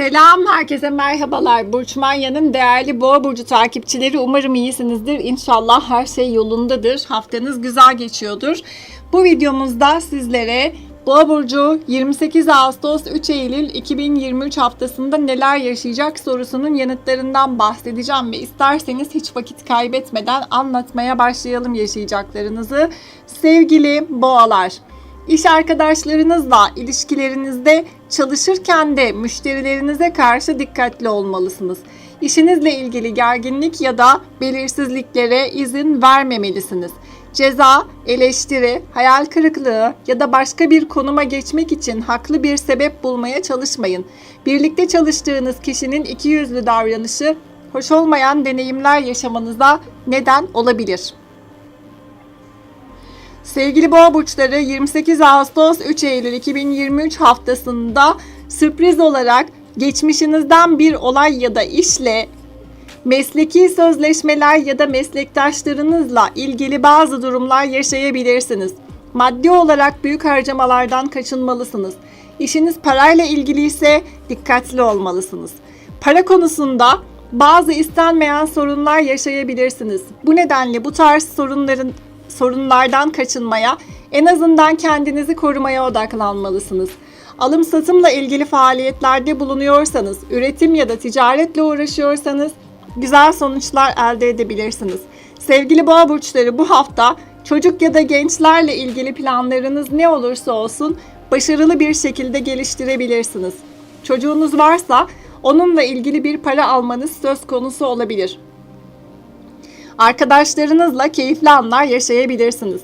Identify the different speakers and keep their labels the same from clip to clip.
Speaker 1: Selam, herkese merhabalar. Burç Manya'nın değerli Boğa Burcu takipçileri umarım iyisinizdir. İnşallah her şey yolundadır. Haftanız güzel geçiyordur. Bu videomuzda sizlere Boğa Burcu 28 Ağustos 3 Eylül 2023 haftasında neler yaşayacak sorusunun yanıtlarından bahsedeceğim ve isterseniz hiç vakit kaybetmeden anlatmaya başlayalım yaşayacaklarınızı. Sevgili boğalar, İş arkadaşlarınızla ilişkilerinizde çalışırken de müşterilerinize karşı dikkatli olmalısınız. İşinizle ilgili gerginlik ya da belirsizliklere izin vermemelisiniz. Ceza, eleştiri, hayal kırıklığı ya da başka bir konuma geçmek için haklı bir sebep bulmaya çalışmayın. Birlikte çalıştığınız kişinin ikiyüzlü davranışı hoş olmayan deneyimler yaşamanıza neden olabilir. Sevgili boğa burçları 28 Ağustos 3 Eylül 2023 haftasında sürpriz olarak geçmişinizden bir olay ya da işle mesleki sözleşmeler ya da meslektaşlarınızla ilgili bazı durumlar yaşayabilirsiniz. Maddi olarak büyük harcamalardan kaçınmalısınız. İşiniz parayla ilgili ise dikkatli olmalısınız. Para konusunda bazı istenmeyen sorunlar yaşayabilirsiniz. Bu nedenle bu tarz sorunların sorunlardan kaçınmaya, en azından kendinizi korumaya odaklanmalısınız. Alım satımla ilgili faaliyetlerde bulunuyorsanız, üretim ya da ticaretle uğraşıyorsanız güzel sonuçlar elde edebilirsiniz. Sevgili boğa burçları bu hafta çocuk ya da gençlerle ilgili planlarınız ne olursa olsun başarılı bir şekilde geliştirebilirsiniz. Çocuğunuz varsa onunla ilgili bir para almanız söz konusu olabilir. Arkadaşlarınızla keyifli anlar yaşayabilirsiniz.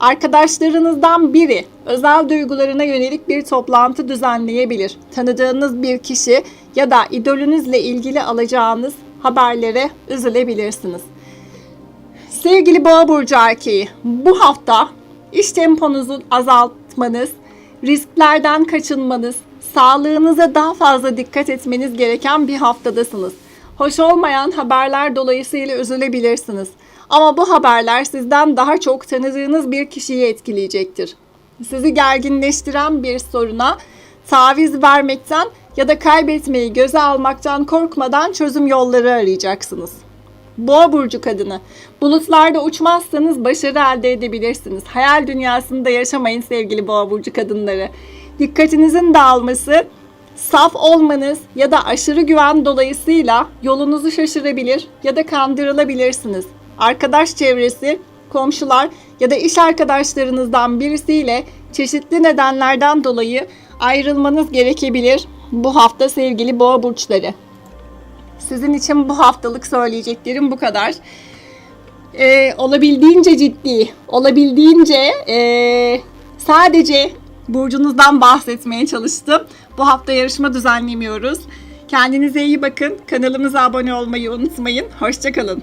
Speaker 1: Arkadaşlarınızdan biri özel duygularına yönelik bir toplantı düzenleyebilir. Tanıdığınız bir kişi ya da idolünüzle ilgili alacağınız haberlere üzülebilirsiniz. Sevgili Boğa burcu erkeği, bu hafta iş temponuzu azaltmanız, risklerden kaçınmanız, sağlığınıza daha fazla dikkat etmeniz gereken bir haftadasınız. Hoş olmayan haberler dolayısıyla üzülebilirsiniz. Ama bu haberler sizden daha çok tanıdığınız bir kişiyi etkileyecektir. Sizi gerginleştiren bir soruna taviz vermekten ya da kaybetmeyi göze almaktan korkmadan çözüm yolları arayacaksınız. Boğa burcu kadını. Bulutlarda uçmazsanız başarı elde edebilirsiniz. Hayal dünyasında yaşamayın sevgili boğa burcu kadınları. Dikkatinizin dağılması, saf olmanız ya da aşırı güven dolayısıyla yolunuzu şaşırabilir ya da kandırılabilirsiniz. Arkadaş çevresi, komşular ya da iş arkadaşlarınızdan birisiyle çeşitli nedenlerden dolayı ayrılmanız gerekebilir bu hafta sevgili boğa burçları. Sizin için bu haftalık söyleyeceklerim bu kadar. Ee, olabildiğince ciddi, olabildiğince ee, sadece burcunuzdan bahsetmeye çalıştım. Bu hafta yarışma düzenlemiyoruz. Kendinize iyi bakın. Kanalımıza abone olmayı unutmayın. Hoşçakalın.